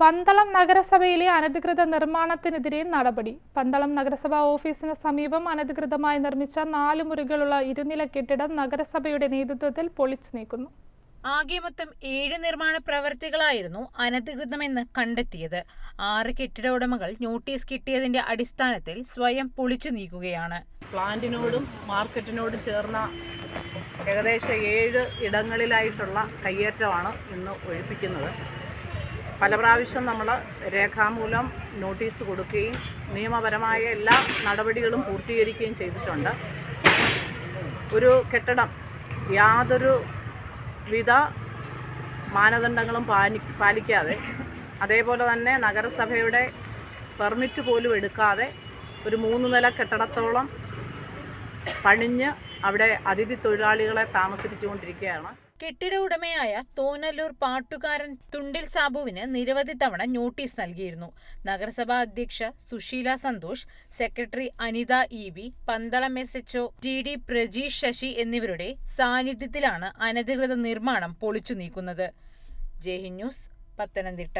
പന്തളം നഗരസഭയിലെ അനധികൃത നിർമ്മാണത്തിനെതിരെ നടപടി. പന്തളം നഗരസഭാ ഓഫീസിന് സമീപം അനധികൃതമായി നിർമ്മിച്ച നാല് മുറികളുള്ള ഇരുനില കെട്ടിടം നഗരസഭയുടെ നേതൃത്വത്തിൽ പൊളിച്ചു നീക്കുന്നു. ആകെ മൊത്തം ഏഴ് നിർമ്മാണ പ്രവർത്തികളായിരുന്നു അനധികൃതമെന്ന് കണ്ടെത്തിയത്. ആറ് കെട്ടിട ഉടമകൾ നോട്ടീസ് കിട്ടിയതിന്റെ അടിസ്ഥാനത്തിൽ സ്വയം പൊളിച്ചു നീക്കുകയാണ്. പ്ലാന്റിനോടും മാർക്കറ്റിനോടും ചേർന്ന ഏകദേശം ഏഴ് ഇടങ്ങളിലായിട്ടുള്ള കയ്യേറ്റമാണ് ഇന്ന് ഒഴിപ്പിക്കുന്നത്. പല പ്രാവശ്യം നമ്മൾ രേഖാമൂലം നോട്ടീസ് കൊടുക്കുകയും നിയമപരമായ എല്ലാ നടപടികളും പൂർത്തീകരിക്കുകയും ചെയ്തിട്ടുണ്ട്. ഒരു കെട്ടിടം യാതൊരു വിധ മാനദണ്ഡങ്ങളും പാലി പാലിക്കാതെ അതേപോലെ തന്നെ നഗരസഭയുടെ പെർമിറ്റ് പോലും എടുക്കാതെ ഒരു മൂന്ന് നില കെട്ടിടത്തോളം പണിഞ്ഞ് അവിടെ അതിഥി തൊഴിലാളികളെ താമസിപ്പിച്ചുകൊണ്ടിരിക്കുകയാണ്. കെട്ടിട ഉടമയായ തോനല്ലൂർ പാട്ടുകാരൻ തുണ്ടിൽ സാബുവിന് നിരവധി തവണ നോട്ടീസ് നൽകിയിരുന്നു. നഗരസഭാ അധ്യക്ഷ Sushila Santhosh secretary Anitha E B Pandalam S HO T D Prajeesh Sasi എന്നിവരുടെ സാന്നിധ്യത്തിലാണ് അനധികൃത നിർമ്മാണം പൊളിച്ചു നീക്കുന്നത്. ജയ്ഹിന്ദ് ന്യൂസ് പത്തനംതിട്ട.